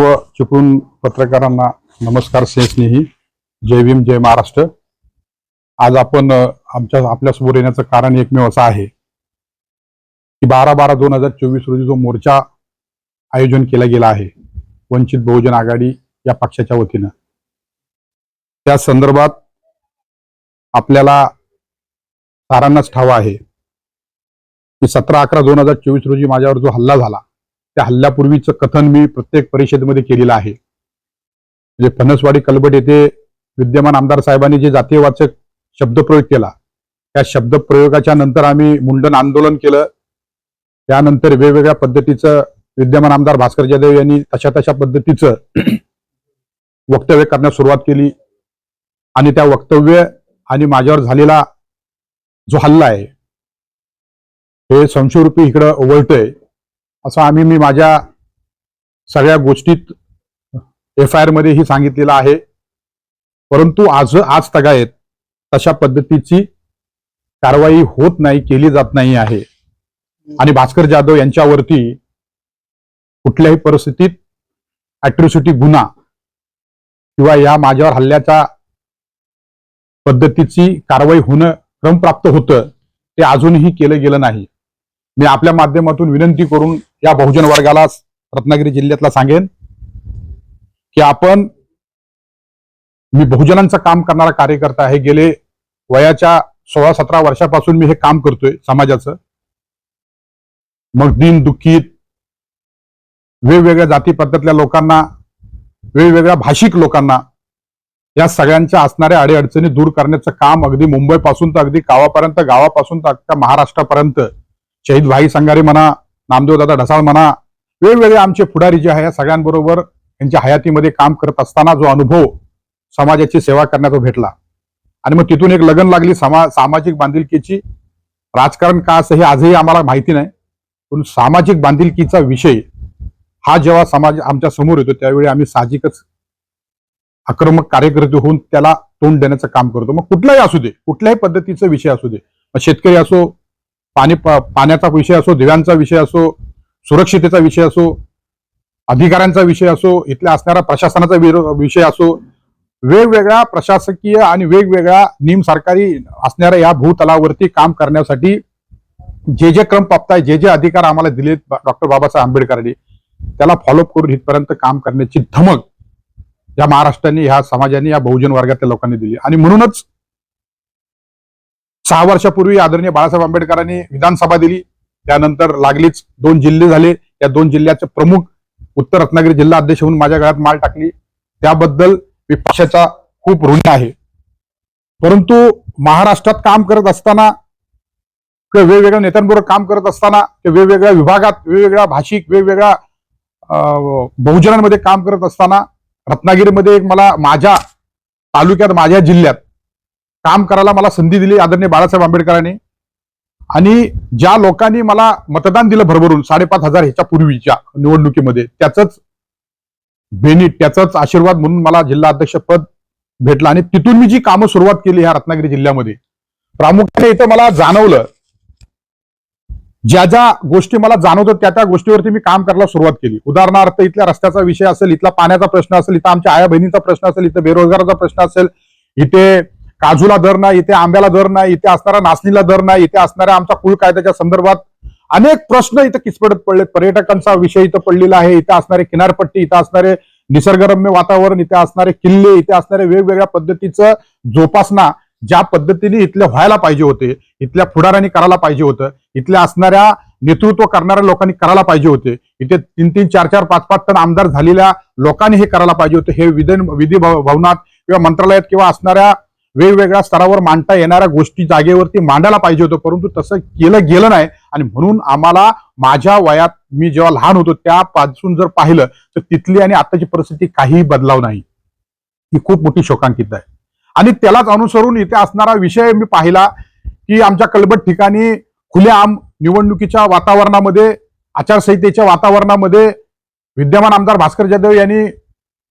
सर्व चिपळूण पत्रकारांना नमस्कार स्नेही जय भीम जय महाराष्ट्र. आज आपण आमच्या आपल्यासमोर येण्याचं कारण एकमेव असं आहे की बारा बारा दोन हजार चोवीस रोजी जो मोर्चा आयोजन केला गेला आहे वंचित बहुजन आघाडी या पक्षाच्या वतीनं. त्या संदर्भात आपल्याला सारांनाच ठावा आहे की सतरा अकरा दोन हजार चोवीस रोजी माझ्यावर जो हल्ला झाला त्या हल्ल्यापूर्वीचं कथन मी प्रत्येक परिषदेमध्ये केलेलं आहे. म्हणजे फणसवाडी कलबट येथे विद्यमान आमदार साहेबांनी जे जातीयवाचक शब्दप्रयोग केला त्या शब्दप्रयोगाच्या नंतर आम्ही मुंडन आंदोलन केलं. त्यानंतर वेगवेगळ्या पद्धतीचं विद्यमान आमदार भास्कर जाधव यांनी तशा तशा पद्धतीचं वक्तव्य करण्यास सुरुवात केली. आणि त्या वक्तव्य आणि माझ्यावर झालेला जो हल्ला आहे हे संशयरूपी इकडं वळतंय असं आम्ही मी माझ्या सगळ्या गोष्टीत एफ आय आर मध्येही सांगितलेलं आहे. परंतु आज आज तगायत तशा पद्धतीची कारवाई होत नाही केली जात नाही आहे. आणि भास्कर जाधव यांच्यावरती कुठल्याही परिस्थितीत अॅट्रॉसिटी गुन्हा किंवा या माझ्यावर हल्ल्याच्या पद्धतीची कारवाई होणं क्रमप्राप्त होतं ते अजूनही केलं गेलं नाही. मी आपल्या माध्यमातून विनंती करून या बहुजन वर्गाला रत्नागिरी जिल्ह्यातला सांगेन की आपण मी बहुजनांचं काम करणारा कार्यकर्ता आहे. गेले वयाच्या सोळा सतरा वर्षापासून मी हे काम करतोय समाजाचं. मग दिन दुःखीत वेगवेगळ्या जाती पद्धतल्या लोकांना वेगवेगळ्या भाषिक लोकांना या सगळ्यांच्या असणाऱ्या अडीअडचणी दूर करण्याचं काम अगदी मुंबईपासून तर अगदी गावापर्यंत गावापासून तर अख्ख्या महाराष्ट्रापर्यंत शहीद भाई संगारे म्हणा नामदेव दादा ढसाळ म्हणा वेगवेगळे आमचे पुढारी जे आहे या सगळ्यांबरोबर यांच्या हयातीमध्ये काम करत असताना जो अनुभव समाजाची सेवा करण्याचा भेटला. आणि मग तिथून एक लगन लागली समा सामाजिक बांधिलकीची. राजकारण का असं हे आजही आम्हाला माहिती नाही पण सामाजिक बांधिलकीचा विषय हा जेव्हा समाज आमच्यासमोर येतो त्यावेळी आम्ही साहजिकच आक्रमक कार्यकर्ते होऊन त्याला तोंड देण्याचं काम करतो. मग कुठलाही असू दे कुठल्याही पद्धतीचा विषय असू दे मग शेतकरी असो पाणी प- पाण्याचा विषय असो दिव्यांचा विषय असो सुरक्षितेचा विषय असो अधिकाऱ्यांचा विषय असो इथल्या असणाऱ्या प्रशासनाचा विषय असो वेगवेगळ्या प्रशासकीय आणि वेगवेगळ्या निम सरकारी असणाऱ्या या भूतलावरती काम करण्यासाठी जे जे क्रम प्राप्त आहे जे जे अधिकार आम्हाला दिलेत डॉक्टर बाबासाहेब आंबेडकरांनी त्याला फॉलोअप करून इथपर्यंत काम करण्याची धमक या महाराष्ट्राने ह्या समाजाने या बहुजन वर्गातल्या लोकांनी दिली. आणि म्हणूनच सहा वर्षापूर्वी आदरणीय बाळासाहेब आंबेडकरांनी विधानसभा दिली. त्यानंतर लागलीच दोन जिल्हे झाले. या दोन जिल्ह्याचे प्रमुख उत्तर रत्नागिरी जिल्हा अध्यक्ष म्हणून माझ्या गळ्यात माल टाकली. त्याबद्दल मी पक्षाचा खूप ऋण आहे. परंतु महाराष्ट्रात काम करत असताना किंवा वेगवेगळ्या नेत्यांबरोबर काम करत असताना किंवा वेगवेगळ्या विभागात वेगवेगळ्या भाषिक वेगवेगळ्या बहुजनांमध्ये काम करत असताना रत्नागिरीमध्ये एक मला माझ्या तालुक्यात माझ्या जिल्ह्यात काम करायला मला संधी दिली आदरणीय बाळासाहेब आंबेडकरांनी. आणि ज्या लोकांनी मला मतदान दिलं भरभरून साडेपाच हजार ह्याच्या पूर्वीच्या निवडणुकीमध्ये त्याचंच बेनिट त्याचाच आशीर्वाद म्हणून मला जिल्हा अध्यक्ष पद भेटलं. आणि तिथून मी जी कामं सुरुवात केली ह्या रत्नागिरी जिल्ह्यामध्ये प्रामुख्याने इथं मला जाणवलं ज्या ज्या गोष्टी मला जाणवतात त्या त्या गोष्टीवरती मी काम करायला सुरुवात केली. उदाहरणार्थ इथल्या रस्त्याचा विषय असेल इथला पाण्याचा प्रश्न असेल इथं आमच्या आया बहिणीचा प्रश्न असेल इथं बेरोजगाराचा प्रश्न असेल इथे काजूला दर नाही इथे आंब्याला दर नाही इथे असणारा नाचणीला दर नाही इथे असणाऱ्या आमच्या कुल कायद्याच्या संदर्भात अनेक प्रश्न इथं किचपडत पडले पर्यटकांचा विषय इथं पडलेला आहे. इथे असणारे किनारपट्टी इथं असणारे निसर्गरम्य वातावरण इथे असणारे किल्ले इथे असणारे वेगवेगळ्या पद्धतीचं जोपासना ज्या पद्धतीने इथले व्हायला पाहिजे होते इथल्या पुढाऱ्यांनी करायला पाहिजे होतं इथल्या असणाऱ्या नेतृत्व करणाऱ्या लोकांनी करायला पाहिजे होते. इथे तीन तीन चार चार पाच पाच टन आमदार झालेल्या लोकांनी हे करायला पाहिजे होते. हे विधान विधी भव- भवनात किंवा मंत्रालयात किंवा असणाऱ्या वेगवेगळ्या स्तरावर मांडता येणाऱ्या गोष्टी जागेवरती मांडायला पाहिजे होतं परंतु तसं केलं गेलं नाही. आणि म्हणून आम्हाला माझ्या वयात मी जेव्हा लहान होतो त्यापासून जर पाहिलं तर तिथली आणि आताची परिस्थिती काहीही बदलाव नाही. ही खूप मोठी शोकांकित आहे. आणि त्यालाच अनुसरून इथे असणारा विषय मी पाहिला की आमच्या कलबट ठिकाणी खुलेआम निवडणुकीच्या वातावरणामध्ये आचारसंहितेच्या वातावरणामध्ये विद्यमान आमदार भास्कर जाधव यांनी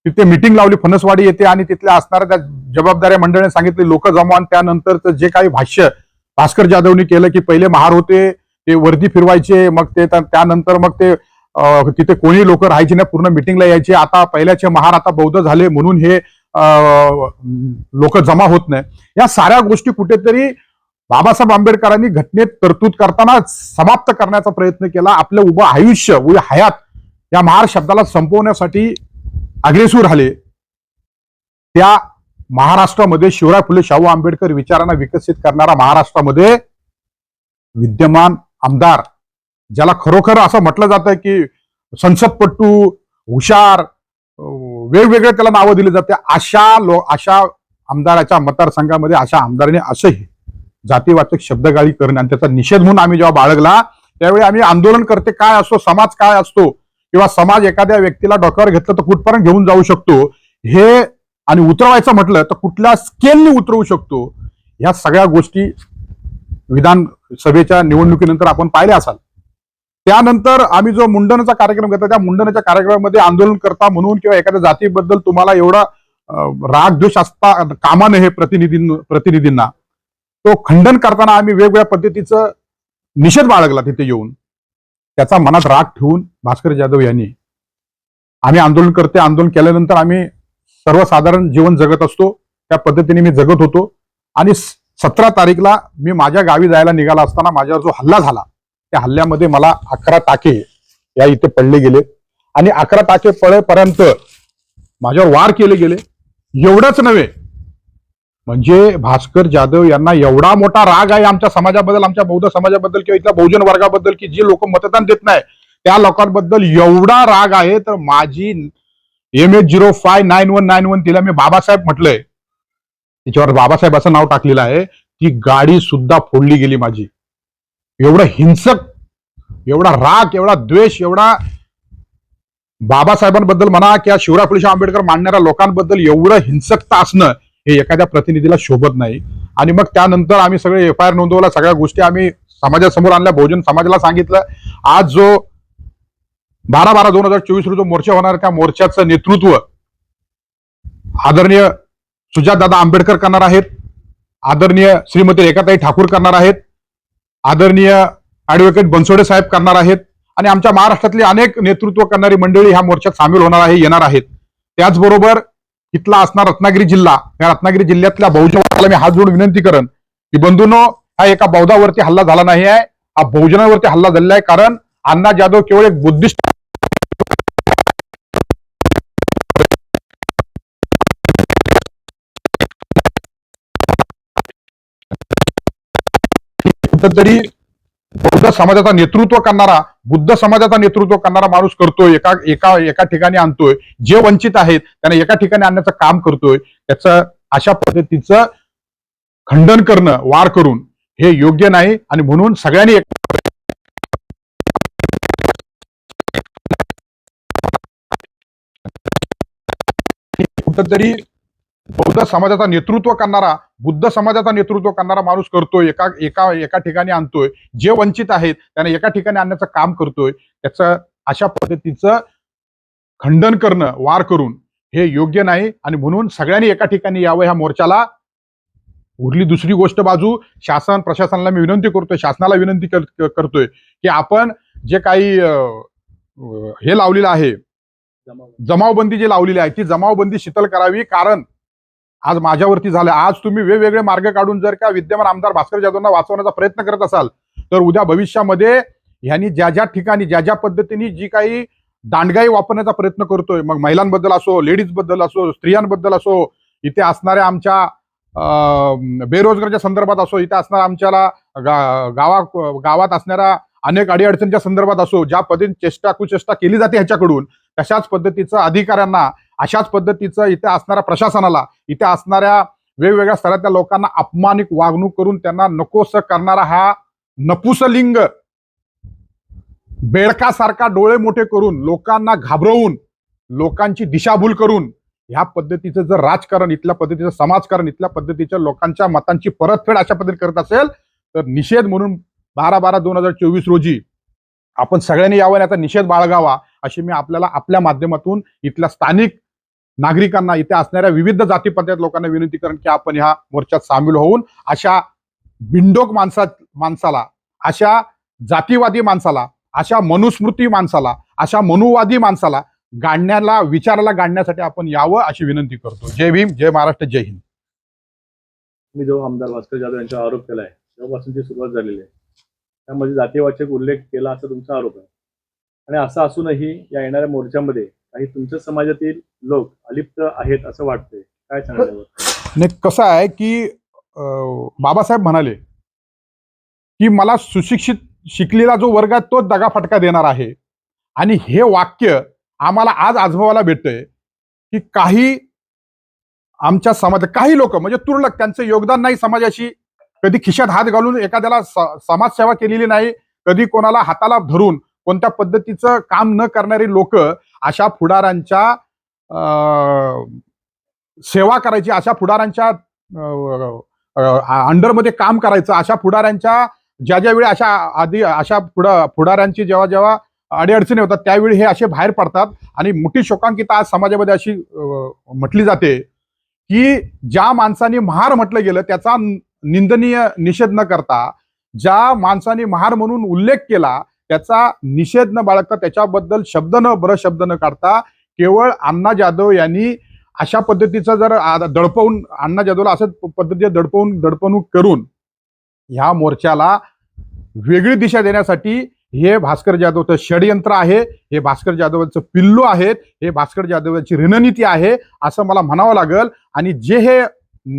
तिथे मिटिंग लावली फणसवाडी येथे आणि तिथल्या असणाऱ्या त्या जबाबदाऱ्या मंडळाने सांगितले लोक जमवा आणि त्यानंतरचं जे काही भाष्य भास्कर जाधवनी केलं की पहिले महार होते ते वर्दी फिरवायचे मग ते त्यानंतर मग ते तिथे कोणी लोक राहायचे नाही पूर्ण मिटिंगला यायचे. आता पहिल्याचे महार आता बौद्ध झाले म्हणून हे लोक जमा होत नाही. या साऱ्या गोष्टी कुठेतरी बाबासाहेब आंबेडकरांनी घटनेत तरतूद करताना समाप्त करण्याचा प्रयत्न केला. आपलं उभं आयुष्य उभं हयात या महार शब्दाला संपवण्यासाठी अग्रेसूर आले त्या महाराष्ट्रामध्ये शिवराय फुले शाहू आंबेडकर विचारांना विकसित करणारा महाराष्ट्रामध्ये विद्यमान आमदार ज्याला खरोखर असं म्हटलं जातं की संसदपट्टू हुशार वेगवेगळे त्याला नावं दिली जाते. अशा लो अशा आमदाराच्या मतदारसंघामध्ये अशा आमदाराने असंही जातीवाचक शब्दगाळी करणं आणि त्याचा निषेध म्हणून आम्ही जेव्हा बाळगला त्यावेळी आम्ही आंदोलन करते. काय असतो समाज काय असतो किंवा समाज एखाद्या व्यक्तीला डोक्यावर घेतलं तर कुठपर्यंत घेऊन जाऊ शकतो? हे आणि उतरवायचं म्हटलं तर कुठल्या स्केलने उतरवू शकतो? ह्या सगळ्या गोष्टी विधानसभेच्या निवडणुकीनंतर आपण पाहिल्या असाल. त्यानंतर आम्ही जो मुंडनाचा कार्यक्रम घेतला त्या मुंडनाच्या कार्यक्रमामध्ये आंदोलन करता म्हणून किंवा एखाद्या जातीबद्दल तुम्हाला एवढा रागद्वेष राग असता कामा नये प्रतिनिधी प्रतिनिधींना तो खंडन करताना आम्ही वेगवेगळ्या पद्धतीचं निषेध बाळगला तिथे येऊन. त्याचा मनात राग ठेवून भास्कर जाधव यांनी आम्ही आंदोलन करते. आंदोलन केल्यानंतर आम्ही सर्वसाधारण जीवन जगत असतो. त्या पद्धतीने मी जगत होतो. आणि सतरा तारीखला मी माझ्या गावी जायला निघाला असताना माझ्यावर जो हल्ला झाला त्या हल्ल्यामध्ये मला अकरा टाके या इथे पडले गेले. आणि अकरा टाके पडेपर्यंत माझ्यावर वार केले गेले. एवढंच नव्हे म्हणजे भास्कर जाधव यांना एवढा मोठा राग आहे आमच्या समाजाबद्दल आमच्या बौद्ध समाजाबद्दल किंवा इथल्या बहुजन वर्गाबद्दल की जे लोक मतदान देत नाही त्या लोकांबद्दल एवढा राग आहे. तर माझी M H zero five nine one nine one तिला मी बाबासाहेब म्हटलंय. तिच्यावर बाबासाहेब असं नाव टाकलेलं आहे. ती गाडी सुद्धा फोडली गेली माझी. एवढं हिंसक एवढा राग एवढा द्वेष एवढा बाबासाहेबांबद्दल म्हणा किंवा शिवराय फुले आंबेडकर मांडणाऱ्या लोकांबद्दल एवढं हिंसकता असणं हे एखाद्या प्रतिनिधीला शोभत नाही. आणि मग त्यानंतर आम्ही सगळे एफ आय आर नोंदवला सगळ्या गोष्टी आम्ही समाजासमोर आणल्या बहुजन समाजाला सांगितलं. आज जो बारा बारा दोन हजार चोवीस रोजी जो मोर्चा होणार त्या मोर्चाचं नेतृत्व आदरणीय सुजातदादा आंबेडकर करणार आहेत. आदरणीय श्रीमती रेखाताई ठाकूर करणार आहेत. आदरणीय ऍडव्होकेट बनसोडे साहेब करणार आहेत. आणि आमच्या महाराष्ट्रातली अनेक नेतृत्व करणारी मंडळी ह्या मोर्चात सामील होणार आहे येणार आहेत. त्याचबरोबर इथला असणार रत्नागिरी जिल्हा. या रत्नागिरी जिल्ह्यातल्या बहुजनाला मी हात जोडून विनंती करेन की बंधूंनो हा एका बौद्धावरती हल्ला झाला नाही आहे. हा बहुजनावरती हल्ला झालेला आहे कारण अण्णा जाधव केवळ एक बुद्धिस्ट कुठंतरी बौद्ध समाजाचा नेतृत्व करणारा बुद्ध समाजाचा नेतृत्व करणारा माणूस करतोय एका एका एका ठिकाणी आणतोय जे वंचित आहेत त्यांना एका ठिकाणी आणण्याचं काम करतोय त्याचं अशा पद्धतीचं खंडन करणं वार करून हे योग्य नाही आणि म्हणून सगळ्यांनी एक- कुठंतरी बौद्ध समाजाचा नेतृत्व करणारा बुद्ध समाजाचा नेतृत्व करणारा माणूस करतोय एका एका एका ठिकाणी आणतोय जे वंचित आहेत त्यांना एका ठिकाणी आणण्याचं काम करतोय त्याचं अशा पद्धतीचं खंडन करणं वार करून हे योग्य नाही. आणि म्हणून सगळ्यांनी एका ठिकाणी यावं ह्या मोर्चाला. उरली दुसरी गोष्ट बाजू शासन प्रशासनाला मी विनंती करतोय शासनाला विनंती कर- करतोय की आपण जे काही हे लावलेलं आहे जमावबंदी जी लावलेली आहे ती जमावबंदी शीतल करावी. कारण आज माझ्यावरती झालं. आज तुम्ही वेगवेगळे मार्ग काढून जर का विद्यमान आमदार भास्कर जाधवना वाचवण्याचा प्रयत्न करत असाल तर उद्या भविष्यामध्ये ह्यांनी ज्या ज्या ठिकाणी ज्या ज्या पद्धतीने जी काही दांडगाई वापरण्याचा प्रयत्न करतोय मग महिलांबद्दल असो लेडीजबद्दल असो स्त्रियांबद्दल असो इथे असणाऱ्या आमच्या बेरोजगारच्या संदर्भात असो इथे असणाऱ्या आमच्याला गा- गावा गावात असणाऱ्या अनेक अडीअडचणीच्या संदर्भात असो ज्या पद्धतीने चेष्टा कुचेष्टा केली जाते ह्याच्याकडून तशाच पद्धतीचं अधिकाऱ्यांना अशाच पद्धतीचं इथे असणाऱ्या प्रशासनाला इथे असणाऱ्या वेगवेगळ्या स्तरातल्या लोकांना अपमानिक वागणूक करून त्यांना नकोस करणारा हा नपुसलिंग बेडकासारखा डोळे मोठे करून लोकांना घाबरवून लोकांची दिशाभूल करून ह्या पद्धतीचं जर राजकारण इथल्या पद्धतीचं समाजकारण इथल्या पद्धतीच्या लोकांच्या मतांची परतफेड अशा पद्धतीने करत असेल तर निषेध म्हणून बारा बारा दोन हजार चोवीस रोजी आपण सगळ्यांनी यावं आणि याचा निषेध बाळगावा अशी मी आपल्याला आपल्या माध्यमातून इथल्या स्थानिक नागरिकांना इथे असणाऱ्या विविध जातीपंथात लोकांना विनंती करण की आपण ह्या मोर्चात सामील होऊन अशा बिंडोक माणसा माणसाला अशा जातीवादी माणसाला अशा मनुस्मृती माणसाला अशा मनुवादी माणसाला गाडण्याला विचाराला गाडण्यासाठी आपण यावं अशी विनंती करतो. जय भीम जय महाराष्ट्र जय हिंद. मी जो आमदार भास्कर जाधव यांचा आरोप केलाय तेव्हापासूनची सुरुवात झालेली आहे. त्यामध्ये जातीवाचक उल्लेख केला असा तुमचा आरोप आहे. आणि असं असूनही या येणाऱ्या मोर्चामध्ये काही तुमच्या समाजातील लोक अलिप्त आहेत असं वाटतंय. काय सांगायला नाही कसं आहे की अं, बाबासाहेब म्हणाले की मला सुशिक्षित शिकलेला जो वर्ग आहे तोच दगाफटका देणार आहे. आणि हे वाक्य आम्हाला आज आजमावायला भेटतंय की काही आमच्या समाज काही लोक म्हणजे तुरळक त्यांचं योगदान नाही समाजाशी. कधी खिशात हात घालून एखाद्याला स- समाजसेवा केलेली नाही कधी कोणाला हाताला धरून कोणत्या पद्धतीचं काम न करणारी लोक अशा पुढाऱ्यांच्या सेवा करायची अशा पुढाऱ्यांच्या अंडरमध्ये काम करायचं अशा पुढाऱ्यांच्या ज्या ज्या वेळी अशा आधी अशा पुढा पुढाऱ्यांची जेव्हा जेव्हा अडीअडचणी होतात त्यावेळी हे असे बाहेर पडतात. आणि मोठी शोकांकिता आज समाजामध्ये अशी म्हटली जाते की ज्या माणसाने महार म्हटलं गेलं त्याचा निंदनीय निषेध न करता ज्या माणसाने महार म्हणून उल्लेख केला त्याचा निषेध न बाळगता त्याच्याबद्दल शब्द न बर शब्द न काढता केवळ अण्णा जाधव यांनी अशा पद्धतीचं जर दडपवून अण्णा जाधवला असं पद्धतीने दडपवून दडपणूक करून ह्या मोर्चाला वेगळी दिशा देण्यासाठी हे भास्कर जाधवचं षडयंत्र आहे हे भास्कर जाधवांचं पिल्लू आहेत हे भास्कर जाधवांची रणनीती आहे असं मला म्हणावं लागेल. आणि जे हे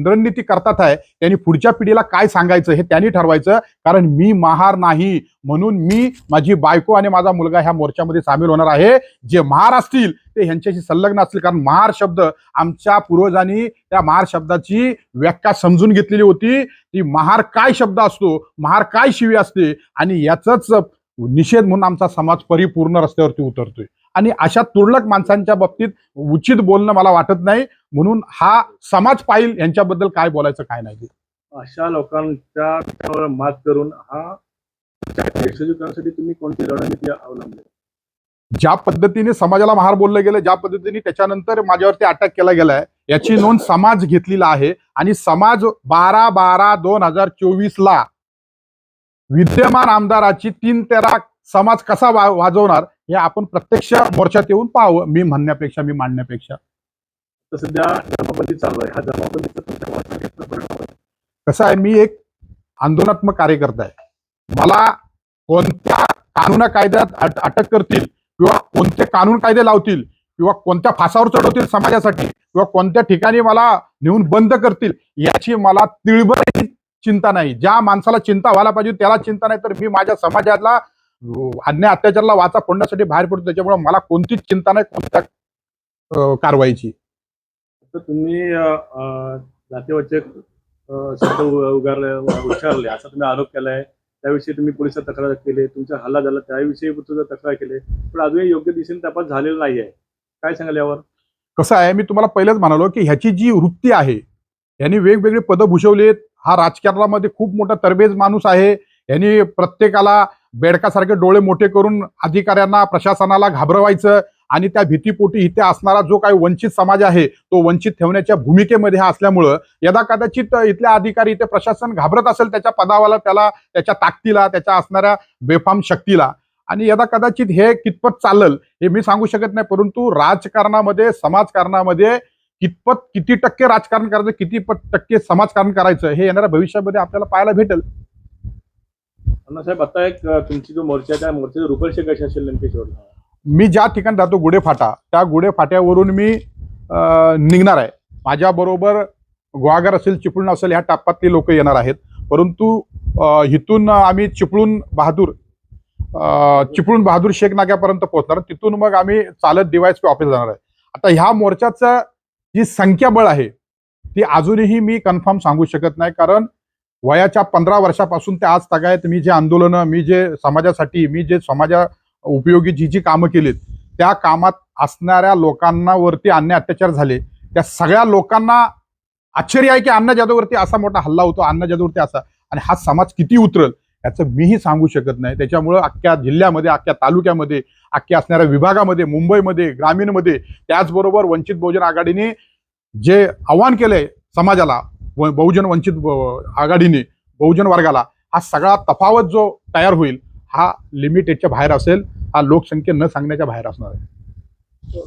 रणनीती करतात आहे. त्यांनी पुढच्या पिढीला काय सांगायचं हे त्यांनी ठरवायचं. कारण मी महार नाही. म्हणून मी माझी बायको आणि माझा मुलगा ह्या मोर्चामध्ये सामील होणार आहे. जे महार असतील ते ह्यांच्याशी संलग्न असतील. कारण महार शब्द आमच्या पूर्वजांनी त्या महार शब्दाची व्याख्या समजून घेतलेली होती. ती महार काय शब्द असतो? महार काय शिवी असते? आणि याचाच निषेध म्हणून आमचा समाज परिपूर्ण रस्त्यावरती उतरतोय. आणि अशा तुरळक माणसांच्या बाबतीत उचित बोलणं मला वाटत नाही. म्हणून हा समाज पाहिल यांच्याबद्दल काय बोलायचं काय नाही अशा लोकांच्या मात करून हा तुम्ही कोणती रणनीती अवलंबली? ज्या पद्धतीने समाजाला महार बोललं गेलं ज्या पद्धतीने त्याच्यानंतर माझ्यावरती अटॅक केला गेलाय याची नोंद समाज घेतलेला आहे. आणि समाज बारा बारा दोन हजार चोवीस ला विद्यमान आमदाराची तीन तेरा समाज कसा वा- वाजवणार हे आपण प्रत्यक्ष मोर्चात येऊन पाहावं मी म्हणण्यापेक्षा मी मांडण्यापेक्षा. सध्या जमाबंदी चालू आहे. हा जमाबंदीचा? कसं आहे मी एक आंदोलनात्मक कार्यकर्ता आहे. मला कोणत्या कानून कायद्यात अट- अटक करतील किंवा कोणते कानून कायदे लावतील किंवा कोणत्या फासावर चढवतील समाजासाठी किंवा कोणत्या ठिकाणी मला नेऊन बंद करतील याची मला तिळभर चिंता नाही. ज्या माणसाला चिंता व्हायला पाहिजे त्याला चिंता नाही. तर मी माझ्या समाजाला अन्याय अत्याचाराला वाचा फोडण्यासाठी बाहेर पडतो त्याच्यामुळे मला कोणतीच चिंता नाही कोणत्या कारवाईची. तर तुम्ही शब्द उ- उगारले उच्चारले असा तुम्ही आरोप केलाय. त्याविषयी तुम्ही पोलिसात तक्रार केली तुमचा हल्ला झाला त्याविषयी तुझं तक्रार केली पण अजूनही योग्य दिशेने तपास झालेला नाही आहे काय सांगाल यावर? कसं आहे मी तुम्हाला पहिलेच म्हणालो की ह्याची जी वृत्ती आहे यांनी वेगवेगळी पदं भूषवलीत. हा राजकारणामध्ये खूप मोठा तरबेज माणूस आहे. यांनी प्रत्येकाला बेडकासारखे डोळे मोठे करून अधिकाऱ्यांना प्रशासनाला घाबरवायचं आणि त्या भीतीपोटी इथे असणारा जो काही वंचित समाज आहे तो वंचित ठेवण्याच्या भूमिकेमध्ये हा असल्यामुळं यदा कदाचित इथल्या अधिकारी इथे प्रशासन घाबरत असेल त्याच्या पदावाला त्याला त्याच्या ताकदीला त्याच्या असणाऱ्या बेफाम शक्तीला. आणि यदा कदाचित हे कितपत चालल हे मी सांगू शकत नाही परंतु राजकारणामध्ये समाजकारणामध्ये कितपत किती टक्के राजकारण करायचं किती पट- टक्के समाजकारण करायचं हे येणाऱ्या भविष्यामध्ये आपल्याला पाहायला भेटेल. साहेब आता एक तुमची जो मोर्चा आहे त्या मोर्चाची रूपरेषा कशी असेल नेमकी शेवटला मी ज्या ठिकाणी राहतो गुढेफाटा त्या गुढेफाट्यावरून मी निघणार आहे. माझ्याबरोबर गुहागर असेल चिपळूण असेल ह्या टप्प्यातली लोक येणार आहेत. परंतु इथून आम्ही चिपळूण बहादूर चिपळूण बहादूर शेख नाक्यापर्यंत पोहोचणार तिथून मग आम्ही चालत डीवायस ऑफिस जाणार आहे. आता ह्या मोर्चाचं जी संख्याबळ आहे ती अजूनही मी कन्फर्म सांगू शकत नाही. कारण वयाच्या पंधरा वर्षापासून ते आज तगायत मी जे आंदोलनं मी जे समाजासाठी मी जे समाजा उपयोगी जी जी कामं केलीत त्या कामात असणाऱ्या लोकांनावरती अन्य अत्याचार झाले. त्या सगळ्या लोकांना आश्चर्य आहे की अण्णा जाधववरती असा मोठा हल्ला होतो अण्णा जाधववरती असा. आणि हा समाज किती उतरल याचं मीही सांगू शकत नाही. त्याच्यामुळं अख्ख्या जिल्ह्यामध्ये अख्ख्या तालुक्यामध्ये अख्ख्या असणाऱ्या विभागामध्ये मुंबईमध्ये ग्रामीणमध्ये त्याचबरोबर वंचित बहुजन आघाडीने जे आव्हान केलंय समाजाला व- बहुजन वंचित आघाडीने बहुजन वर्गाला हा सगळा तफावत जो तयार होईल हा लिमिटेडच्या बाहेर असेल हा लोकसंख्या न सांगण्याच्या बाहेर असणार आहे.